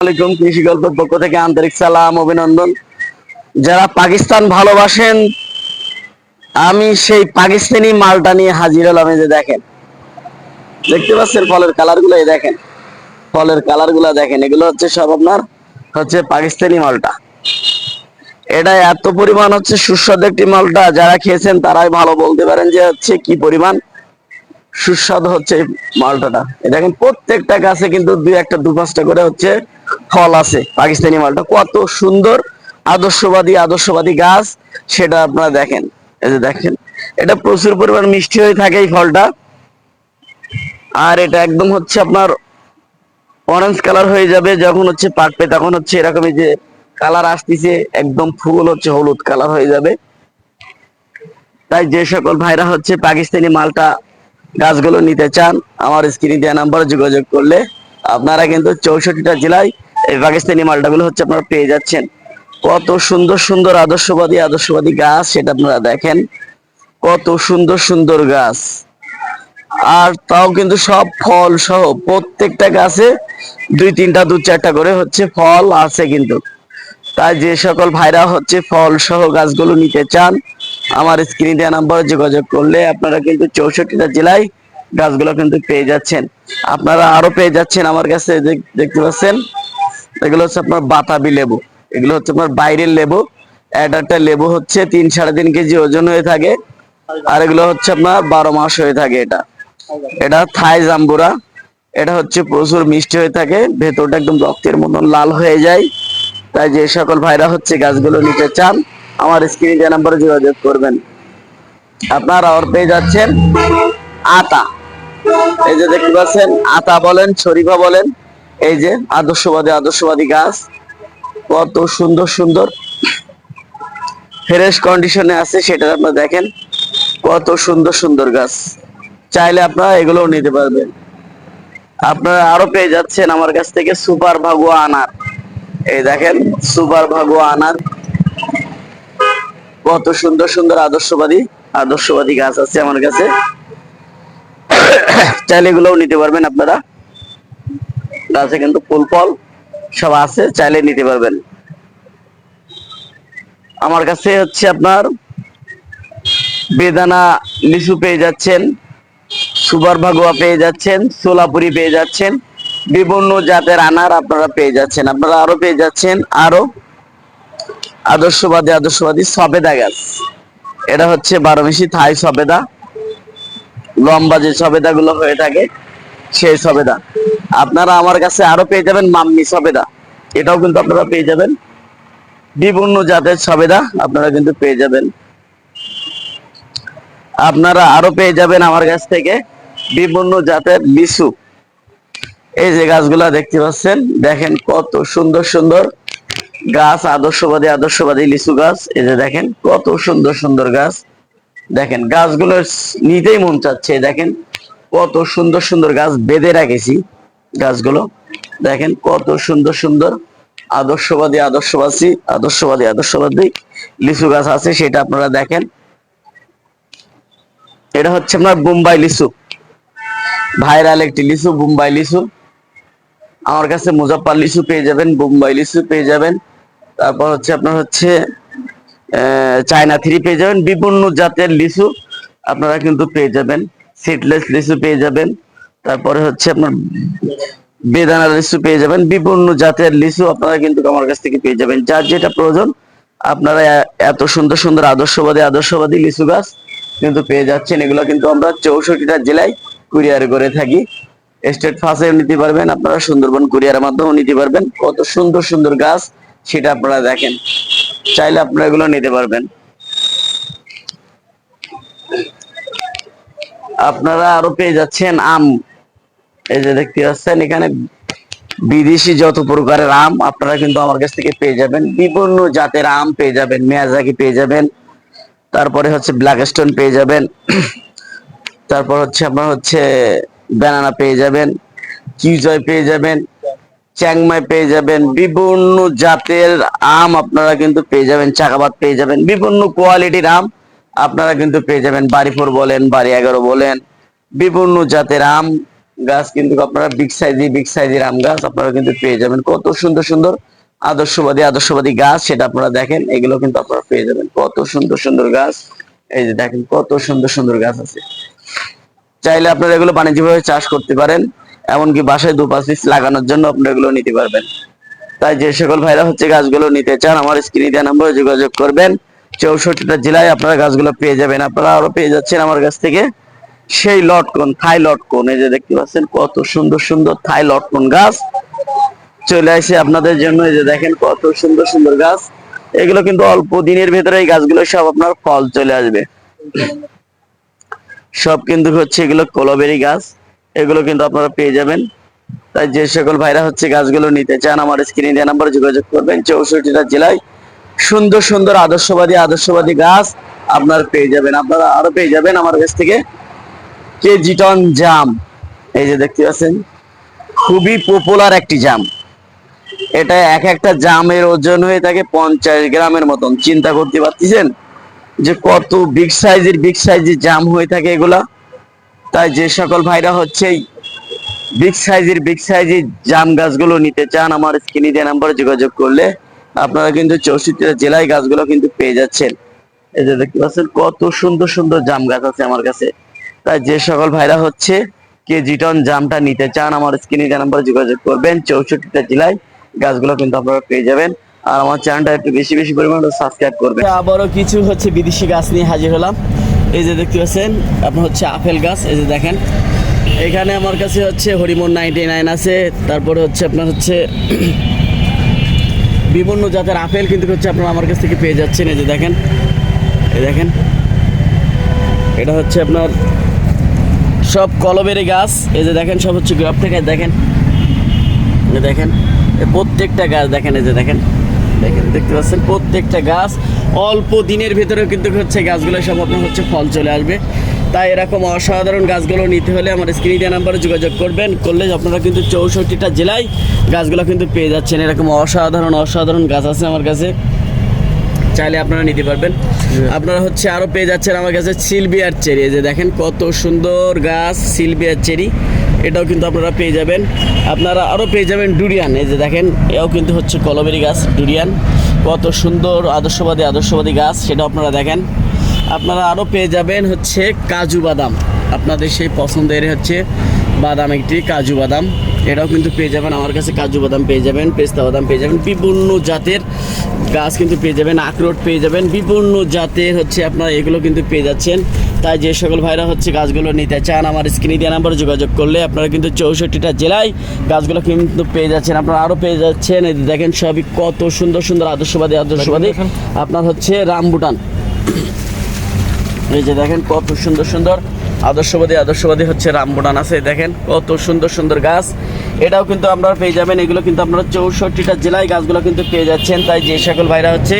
আলাইকুম কৃষি গল্পের পক্ষ থেকে আন্তরিক সালাম, অভিনন্দন। যারা পাকিস্তান ভালোবাসেন, আমি সেই পাকিস্তানি মালটা নিয়ে হাজির হলাম যে দেখেন। দেখতে পাচ্ছেন ফলের কালারগুলো দেখেন। ফলের কালারগুলো দেখেন, এগুলো হচ্ছে সব আপনার হচ্ছে পাকিস্তানি মালটা। এটা এত পরিমাণ হচ্ছে সুস্বাদু একটি মালটা, যারা খেয়েছেন তারাই ভালো বলতে পারেন যে হচ্ছে কি পরিমাণ সুস্বাদু হচ্ছে মালটাটা। দেখেন, প্রত্যেকটা গাছে কিন্তু দুই একটা দু পাঁচটা করে হচ্ছে ফল আছে, পাকিস্তানি মালটা। কত সুন্দর, আদর্শবাদী আদর্শবাদী গাছ, সেটা আপনারা দেখেন। এই যে দেখেন, এটা প্রচুর পরিমাণ মিষ্টি হয়ে থাকে এই ফলটা। আর এটা একদম হচ্ছে আপনার অরেঞ্জ কালার হয়ে যাবে যখন হচ্ছে পাকবে, তখন হচ্ছে এরকমই যে কালার আসতেছে, একদম ফুল হচ্ছে হলুদ কালার হয়ে যাবে। তাই যে সকল ভাইরা হচ্ছে পাকিস্তানি মালটা গাছগুলো নিতে চান, আমার স্ক্রিনে দেওয়া নাম্বারে যোগাযোগ করলে আপনারা কিন্তু চৌষট্টিটা জেলায় এই পাকিস্তানি মালটাগুলো হচ্ছে আপনারা পেয়ে যাচ্ছেন। কত সুন্দর সুন্দর আদর্শবাদী আদর্শবাদী গাছ সেটা আপনারা দেখেন। কত সুন্দর সুন্দর গাছ। আর তাও কিন্তু সব ফল সহ প্রত্যেকটা গাছে দুই তিনটা, দু চারটা করে হচ্ছে ফল আছে কিন্তু। তাই যে সকল ভাইরা হচ্ছে ফল সহ গাছগুলো নিতে চান, আমার স্ক্রিনে দেওয়া নাম্বারে যোগাযোগ করলে আপনারা কিন্তু চৌষট্টিটা জেলায় গাছগুলো কিন্তু পেয়ে যাচ্ছেন। আপনারা আরও পেয়ে যাচ্ছেন আমার কাছে দেখতে পাচ্ছেন? এগুলো হচ্ছে আপনার বাতাবি লেবু। এগুলো হচ্ছে আপনার বাইরের লেবু। একটা লেবু হচ্ছে তিন সাড়ে তিন কেজি ওজন হয়ে থাকে। আর এগুলো হচ্ছে আপনার বারো মাস হয়ে থাকে এটা। এটা থাই জাম্বুরা। এটা হচ্ছে প্রচুর মিষ্টি হয়ে থাকে। ভেতরটা একদম রক্তের মতন লাল হয়ে যায়। তাই যে সকল ভাইরা হচ্ছে গাছগুলো নিতে চান, আমার স্ক্রিনে যে নাম্বারে যোগাযোগ করবেন। আপনারা আর পেয়ে যাচ্ছেন আতা এই যে দেখতে পাচ্ছেন, আতা বলেন, শরীফা বলেন, এই যে আদর্শবাদী আদর্শবাদী গাছ। কত সুন্দর সুন্দর। ফ্রেশ কন্ডিশনে আছে, সেটা আপনারা দেখেন। কত সুন্দর সুন্দর গাছ। চাইলে আপনারা এগুলো নিতে পারবেন। আপনারা আরও পেয়ে যাচ্ছেন আমার কাছ থেকে সুপার ভাগুয়া আনার। এই দেখেন, সুপার ভাগুয়া আনার। কত সুন্দর সুন্দর আদর্শবাদী আদর্শবাদী গাছ আছে আমার কাছে। চাইলে এগুলোও নিতে পারবেন আপনারা। গাছে কিন্তু ফুল ফল সব আছে, চাইলে নিতে পারবেন। আমার কাছে হচ্ছে আপনার বেদানা লিচু পেয়ে যাচ্ছেন, সুপার ভাগুয়া পেয়ে যাচ্ছেন, সোলাপুরি পেয়ে যাচ্ছেন, বিভিন্ন জাতের আনার আপনারা পেয়ে যাচ্ছেন। আপনারা আরও পেয়ে যাচ্ছেন, আরও আদর্শবাদী আদর্শবাদী সবেদা গাছ। এটা হচ্ছে বারোমেশি থাই সবেদা। লম্বা যে সবেদা গুলো হয়ে থাকে, সেই সবেদা। আপনারা আমার কাছে আরও পেয়ে যাবেন মাম্মি সবেদা। এটাও কিন্তু আপনারা পেয়ে যাবেন। বিভিন্ন জাতের সবেদা আপনারা কিন্তু পেয়ে যাবেন। আপনারা আরও পেয়ে যাবেন আমার কাছ থেকে বিভিন্ন জাতের লিচু। এই যে গাছগুলা দেখতে পাচ্ছেন, দেখেন কত সুন্দর সুন্দর গাছ, আদর্শবাদী আদর্শবাদী লিচু গাছ। এই যে দেখেন কত সুন্দর সুন্দর গাছ। দেখেন, গাছগুলো নিতেই মন চাচ্ছে, দেখেন, কত সুন্দর সুন্দর গাছ বেঁধে রাখেছি গাছগুলো। দেখেন, কত সুন্দর সুন্দর আদর্শবাদী আদর্শবাদী আদর্শবাদী আদর্শবাদী লিচু গাছ আছে, সেটা আপনারা দেখেন। এটা হচ্ছে আপনার বোম্বাই লিচু। ভাইরাল একটি লিচু, বোম্বাই লিচু। আমার কাছে মুজাফফর লিচু পেয়ে যাবেন, বোম্বাই লিচু পেয়ে যাবেন। তারপর হচ্ছে আপনার হচ্ছে চায়না থ্রি পেয়ে যাবেন। বিভিন্ন জাতের লিচু আপনারা কিন্তু পেয়ে যাবেন। সিডলেস লিচু পেয়ে যাবেন। তারপরে হচ্ছে আপনার বেদানা লিচু পেয়ে যাবেন। বিভিন্ন জাতের লিচু আপনারা কিন্তু আমার কাছ থেকে পেয়ে যাবেন। যার যেটা প্রয়োজন, আপনারা এত সুন্দর সুন্দর আদর্শবাদী আদর্শবাদী লিচু গাছ কিন্তু পেয়ে যাচ্ছেন। এগুলো কিন্তু আমরা চৌষট্টিটা জেলায় কুরিয়ার করে থাকি। স্টেট ফাঁসেও নিতে পারবেন। আপনারা সুন্দরবন কুরিয়ারের মাধ্যমেও নিতে পারবেন। কত সুন্দর সুন্দর গাছ, সেটা আপনারা দেখেন। চাইলে আপনারা এগুলো নিতে পারবেন। আপনারা আরও পেয়ে যাচ্ছেন আম। এই যে দেখতে পাচ্ছেন, এখানে বিদেশি যত প্রকারের আম, আপনারা কিন্তু আমার কাছ থেকে পেয়ে যাবেন। বিভিন্ন জাতের আম পেয়ে যাবেন, মেয়াজাকি পেয়ে যাবেন। তারপরে হচ্ছে ব্ল্যাক স্টোন পেয়ে যাবেন। তারপর হচ্ছে আপনার হচ্ছে ব্যানানা পেয়ে যাবেন। কিউজয় পেয়ে যাবেন। চ্যাংমাই পেয়ে যাবেন। বিভিন্ন জাতের আম আপনারা কিন্তু পেয়ে যাবেন, চাকাবাদ পেয়ে যাবেন। বিভিন্ন কোয়ালিটির আম আপনারা কিন্তু পেয়ে যাবেন। বাড়িপুর বলেন, বাড়ি এগারো বলেন, বিভিন্ন জাতের আম গাছ কিন্তু আপনারা বিগ সাইজি বিগ সাইজের আম গাছ আপনারা কিন্তু পেয়ে যাবেন। কত সুন্দর সুন্দর, আদর্শবাদী আদর্শবাদী গাছ সেটা আপনারা দেখেন, এগুলো কিন্তু আপনারা পেয়ে যাবেন। কত সুন্দর সুন্দর গাছ, এই যে দেখেন কত সুন্দর সুন্দর গাছ আছে। চাইলে আপনারা এগুলো বাণিজ্যিকভাবে চাষ করতে পারেন। এমনকি বাসায় দু পিস লাগানোর জন্য আপনারা এগুলো নিতে পারবেন। তাই যে সকল ভাইরা হচ্ছে গাছগুলো নিতে চান, আমার স্ক্রিনে দেওয়া নম্বরে যোগাযোগ করবেন। চৌষট্টিটা জেলায় আপনারা গাছগুলো পেয়ে যাবেন। আপনারা আরও পেয়ে যাচ্ছেন আমার কাছ থেকে সেই লটকন, থাই লটকন। এই যে দেখতে পাচ্ছেন, কত সুন্দর সুন্দর থাই লটকন গাছ। চলে আসে আপনাদের জন্য। এই যে দেখেন, কত সুন্দর সুন্দর গাছ। এগুলো কিন্তু অল্প দিনের ভেতরে এই গাছগুলো সব আপনার ফল চলে আসবে। সব কিন্তু হচ্ছে এগুলো কলবেরি গাছ। এগুলো কিন্তু আপনারা পেয়ে যাবেন। তাই যে সকল ভাইরা হচ্ছে গাছগুলো নিতে চান, আমার স্ক্রিনে দেওয়া নাম্বারে যোগাযোগ করবেন। চৌষট্টিটা জেলায় সুন্দর সুন্দর, আদর্শবাদী আদর্শবাদী গাছ আপনার পেয়ে যাবেন। আপনারা আরও পেয়ে যাবেন আমার কাছ থেকে কেজি টন জাম। এই যে দেখতে পাচ্ছেন, খুবই পপুলার একটি জাম। এটা এক একটা জামের ওজন হয়ে থাকে পঞ্চাশ গ্রামের মতন। চিন্তা করতে পারতেছেন যে কত বিগ সাইজের বিগ সাইজের জাম হয়ে থাকে এগুলা? তাই যে সকল ভাইরা হচ্ছে বিগ সাইজের বিগ সাইজের জাম গাছগুলো নিতে চান, আমার স্ক্রিনে দেওয়া নাম্বারে যোগাযোগ করলে আপনারা কিন্তু চৌষট্টিটা জেলায় গাছগুলো কিন্তু পেয়ে যাচ্ছেন। এই যে দেখতে পাচ্ছেন কত সুন্দর সুন্দর জাম গাছ আছে আমার কাছে। তাই যে সকল ভাইরা হচ্ছে কেজি টন জামটা নিতে চান, আমার স্ক্রিনে দেওয়া নাম্বারে যোগাযোগ করবেন, চৌষট্টিটা জেলায় গাছগুলো কিন্তু আপনারা পেয়ে যাবেন। আর আমার চ্যানেলটা একটু বেশি বেশি পরিমাণে সাবস্ক্রাইব করবেন। আবারও কিছু হচ্ছে বিদেশি গাছ নিয়ে হাজির হলাম। এই যে দেখতে পাচ্ছেন, আপনার হচ্ছে আপেল গাছ, এই যে দেখেন। এখানে আমার কাছে হচ্ছে হরিমন নাইনটি নাইন আছে, তারপরে হচ্ছে আপনার হচ্ছে বিভিন্ন জাতের আপেল কিন্তু হচ্ছে আপনারা আমার কাছ থেকে পেয়ে যাচ্ছেন, এই যে দেখেন। এই দেখেন। এটা হচ্ছে আপনার সব কলবেরি গাছ, এই যে দেখেন, সব হচ্ছে গ্রাফ থেকে, দেখেন। দেখেন প্রত্যেকটা গাছ দেখেন, এই যে দেখেন। দেখেন দেখতে পাচ্ছেন প্রত্যেকটা গাছ অল্প দিনের ভিতরে কিন্তু হচ্ছে গাছগুলো সব আপনার হচ্ছে ফল চলে আসবে। তাই এরকম অসাধারণ গাছগুলো নিতে হলে আমার স্ক্রিনে দেওয়া নাম্বারে যোগাযোগ করবেন করলে আপনারা কিন্তু চৌষট্টিটা জেলায় গাছগুলো কিন্তু পেয়ে যাচ্ছেন। এরকম অসাধারণ অসাধারণ গাছ আছে আমার কাছে। চাইলে আপনারা নিতে পারবেন। আপনারা হচ্ছে আরও পেয়ে যাচ্ছেন আমার কাছে সিলভিয়ার চেরি। এই যে দেখেন কত সুন্দর গাছ সিলভিয়ার চেরি। এটাও কিন্তু আপনারা পেয়ে যাবেন। আপনারা আরও পেয়ে যাবেন ডুরিয়ান। এই যে দেখেন, এও কিন্তু হচ্ছে কলবেরি গাছ, ডুরিয়ান। কত সুন্দর আদর্শবাদী আদর্শবাদী গাছ, সেটাও আপনারা দেখেন। আপনারা আরও পেয়ে যাবেন হচ্ছে কাজু বাদাম। আপনাদের সেই পছন্দের হচ্ছে বাদাম একটি কাজু বাদাম। এটাও কিন্তু পেয়ে যাবেন, আমার কাছে কাজু বাদাম পেয়ে যাবেন, পেস্তা বাদাম পেয়ে যাবেন। বিভিন্ন জাতের গাছ কিন্তু পেয়ে যাবেন, আখরোট পেয়ে যাবেন। বিভিন্ন জাতের হচ্ছে আপনারা এগুলো কিন্তু পেয়ে যাচ্ছেন। তাই যে সকল ভাইরা হচ্ছে গাছগুলো নিতে চান আমার স্ক্রিনে দেওয়া নাম্বারে যোগাযোগ করলে আপনারা কিন্তু চৌষট্টিটা জেলায় গাছগুলো কিন্তু পেয়ে যাচ্ছেন। আপনারা আরও পেয়ে যাচ্ছেন এই দেখেন সবই কত সুন্দর সুন্দর আদর্শবাদী আদর্শবাদী। আপনার হচ্ছে রামবুটান। এই যে দেখেন কত সুন্দর সুন্দর আদর্শবাদী আদর্শবাদী হচ্ছে রামবুটান আছে দেখেন কত সুন্দর সুন্দর গাছ। এটাও কিন্তু আপনারা পেয়ে যাবেন এগুলো কিন্তু আপনারা চৌষট্টিটা জেলায় গাছগুলো কিন্তু পেয়ে যাচ্ছেন। তাই যে সকল ভাইরা হচ্ছে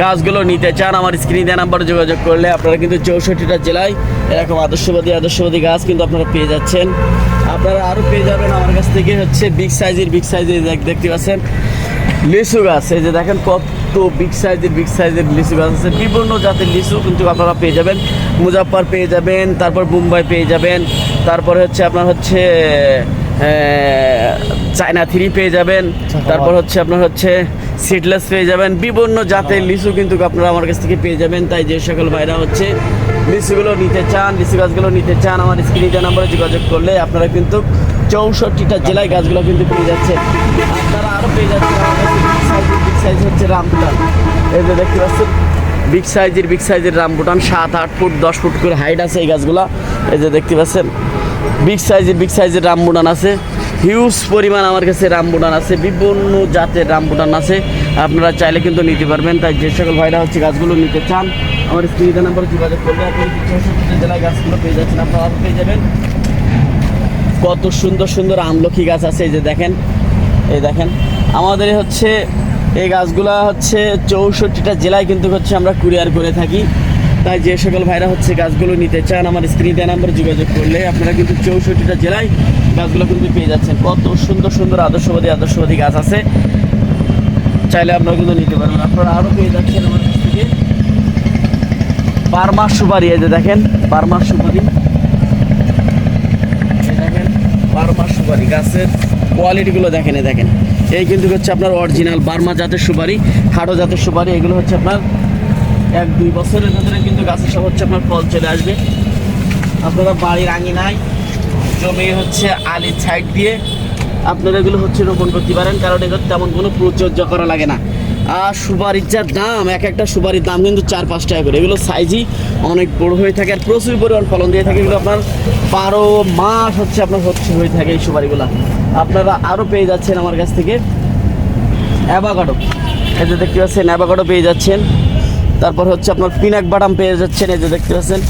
গাছগুলো নিতে চান, আমার স্ক্রিনে দেওয়া নাম্বারে যোগাযোগ করলে আপনারা কিন্তু চৌষট্টিটা জেলায় এরকম আদর্শবাদী আদর্শবাদী গাছ কিন্তু আপনারা পেয়ে যাচ্ছেন। আপনারা আরও পেয়ে যাবেন আমার কাছ থেকে হচ্ছে বিগ সাইজের বিগ সাইজের দেখতে পাচ্ছেন। লিচু গাছ, এই যে দেখেন কত বিগ সাইজের বিগ সাইজের লিচু গাছ আছে। বিভিন্ন জাতের লিচু কিন্তু আপনারা পেয়ে যাবেন। মুজাফর পেয়ে যাবেন, তারপর মুম্বাই পেয়ে যাবেন, তারপরে হচ্ছে আপনার হচ্ছে চায়না থ্রি পেয়ে যাবেন। তারপর হচ্ছে আপনার হচ্ছে সিডলেস পেয়ে যাবেন। বিভিন্ন জাতের লিচু কিন্তু আপনারা আমার কাছ থেকে পেয়ে যাবেন। তাই যে সকল ভাইরা হচ্ছে লিচুগুলো নিতে চান লিচু গাছগুলো নিতে চান আমার স্ক্রিনে দেওয়া নাম্বারে যোগাযোগ করলে আপনারা কিন্তু চৌষট্টিটা জেলায় গাছগুলো কিন্তু পেয়ে যাচ্ছেন। আপনারা আরও পেয়ে যাচ্ছেন বিগ সাইজ হচ্ছে রামবুটান এই যে দেখতে পাচ্ছেন বিগ সাইজের বিগ সাইজের রামবুটান সাত আট ফুট দশ ফুট করে হাইট আছে এই গাছগুলো। এই যে দেখতে পাচ্ছেন বিগ সাইজের বিগ সাইজের রামবুটান আছে। হিউজ পরিমাণ আমার কাছে রামবুটান আছে। বিভিন্ন জাতের রামবুটান আছে। আপনারা চাইলে কিন্তু নিতে পারবেন। তাই যে সকল ভাইরা হচ্ছে গাছগুলো নিতে চান, আমার স্ক্রিনে নাম্বার যোগাযোগ করলে আপনি জেলায় গাছগুলো পেয়ে যাচ্ছেন। আপনারা পেয়ে যাবেন। কত সুন্দর সুন্দর আমলকি গাছ আছে। এই যে দেখেন, এই দেখেন। আমাদের হচ্ছে এই গাছগুলা হচ্ছে চৌষট্টিটা জেলায় কিন্তু হচ্ছে আমরা কুরিয়ার করে থাকি। তাই যে সকল ভাইরা হচ্ছে গাছগুলো নিতে চান, আমার স্ক্রিনে দেওয়া নাম্বার যোগাযোগ করলে আপনারা কিন্তু চৌষট্টিটা জেলায় গাছগুলো কিন্তু পেয়ে যাচ্ছেন। কত সুন্দর সুন্দর, আদর্শবাদী আদর্শবাদী গাছ আছে। চাইলে আপনারা কিন্তু নিতে পারবেন আপনারা আরও পেয়ে যাচ্ছেন আমার কাছ থেকে। বারমাস সুপারি, এই যে দেখেন বারমাস সুপারি। দেখেন বারো মাস সুপারি গাছের কোয়ালিটিগুলো দেখেন দেখেন। এই কিন্তু হচ্ছে আপনার অরিজিনাল বার্মা জাতের সুপারি খাটো জাতের সুপারি, এগুলো হচ্ছে আপনার এক দুই বছরের ভেতরে কিন্তু গাছের সব হচ্ছে আপনার ফল চলে আসবে। আপনারা বাড়ির আঙিনায় জমি হচ্ছে আলির সাইড দিয়ে আপনারা এগুলো হচ্ছে রোপণ করতে পারেন, কারণ এগুলো তেমন কোনো পরিচর্যা করা লাগে না। আর সুপারির যা দাম, এক একটা সুপারির দাম কিন্তু চার পাঁচ টাকা করে। এগুলো সাইজই অনেক বড় হয়ে থাকে, আর প্রচুর পরিমাণ ফলন দিয়ে থাকে। এগুলো আপনার বারো মাস হচ্ছে আপনার হচ্ছে হয়ে থাকে এই সুপারিগুলো। আপনারা আরও পেয়ে যাচ্ছেন আমার কাছ থেকে অ্যাভাকাডো। যে দেখতে পাচ্ছেন, অ্যাভাকাডো পেয়ে যাচ্ছেন। তারপর হচ্ছে আপনার পিনাক বাদাম পেয়ে যাচ্ছেন, এই যে দেখতে পাচ্ছেন,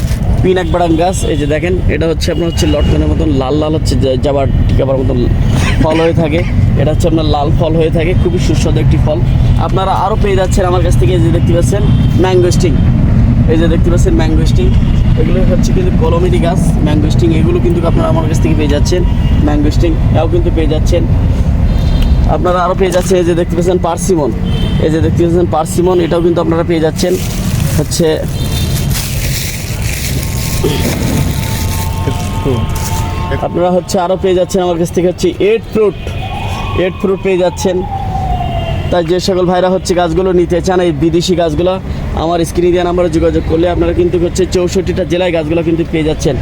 পিনাক বাদাম গাছ, এই যে দেখেন, এটা হচ্ছে আপনার হচ্ছে লটকনের মতন লাল লাল হচ্ছে যাবার, টিকাবার মতন ফল হয়ে থাকে। এটা হচ্ছে আপনার লাল ফল হয়ে থাকে, খুবই সুস্বাদু একটি ফল। আপনারা আরও পেয়ে যাচ্ছেন আমার কাছ থেকে, এই যে দেখতে পাচ্ছেন, ম্যাঙ্গো স্টিং। এই যে দেখতে পাচ্ছেন, ম্যাঙ্গো স্টিং। এগুলো হচ্ছে কিন্তু কলমেরি গাছ, ম্যাঙ্গো স্টিং, এগুলো কিন্তু আপনারা আমার কাছ থেকে পেয়ে যাচ্ছেন, ম্যাঙ্গো স্টিং এও কিন্তু পেয়ে যাচ্ছেন। আপনারা আরও পেয়ে যাচ্ছেন, এই যে দেখতে পাচ্ছেন, পার্সিমন। এই যে দেখতে পাচ্ছেন পার্সিমন এটাও কিন্তু আপনারা পেয়ে যাচ্ছেন। হচ্ছে আপনারা হচ্ছে আরও পেয়ে যাচ্ছেন আমার কাছ থেকে হচ্ছে এইট ফ্রুট এইট ফ্রুট পেয়ে যাচ্ছেন। তাই যে সকল ভাইরা হচ্ছে গাছগুলো নিতে চান, এই বিদেশি গাছগুলো, আমার স্ক্রিনে দেওয়া নাম্বারে যোগাযোগ করলে আপনারা কিন্তু হচ্ছে চৌষট্টিটা জেলায় গাছগুলো কিন্তু পেয়ে যাচ্ছেন।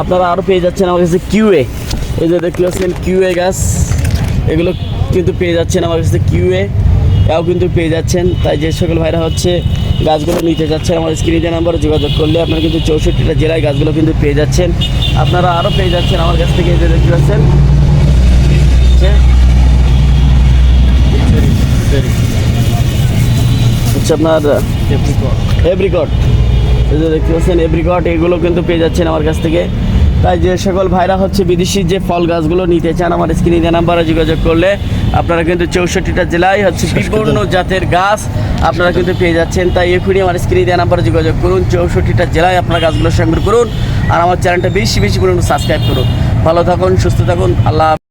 আপনারা আরও পেয়ে যাচ্ছেন আমার কাছে কিউএ এই যে দেখতে পাচ্ছেন কিউএ গাছ, এগুলো কিন্তু পেয়ে যাচ্ছেন আমার কাছে কিউএ এও কিন্তু পেয়ে যাচ্ছেন। তাই যে সকল ভাইরা হচ্ছে গাছগুলো নিতে যাচ্ছেন আমার স্ক্রিনে দেওয়া নাম্বারে যোগাযোগ করলে আপনারা কিন্তু চৌষট্টিটা জেলায় গাছগুলো কিন্তু পেয়ে যাচ্ছেন। আপনারা আরও পেয়ে যাচ্ছেন আমার কাছ থেকে যে দেখতে পাচ্ছেন। হচ্ছে। হচ্ছে আপনার এভরিকট এই যে দেখতে পাচ্ছেন এভরিকট এগুলো কিন্তু পেয়ে যাচ্ছেন আমার কাছ থেকে। তাই যে সকল ভাইরা হচ্ছে বিদেশি যে ফল গাছগুলো নিতে চান আমার স্ক্রিনে দেওয়া নাম্বারে যোগাযোগ করলে আপনারা কিন্তু চৌষট্টিটা জেলায় হচ্ছে বিভিন্ন জাতের গাছ আপনারা কিন্তু পেয়ে যাচ্ছেন। তাই এখনই আমার স্ক্রিনে দেওয়া নাম্বারে যোগাযোগ করুন চৌষট্টিটা জেলায় আপনারা গাছগুলো সংগ্রহ করুন আর আমার চ্যানেলটা বেশি বেশি করুন সাবস্ক্রাইব করুন। ভালো থাকুন সুস্থ থাকুন আল্লাহ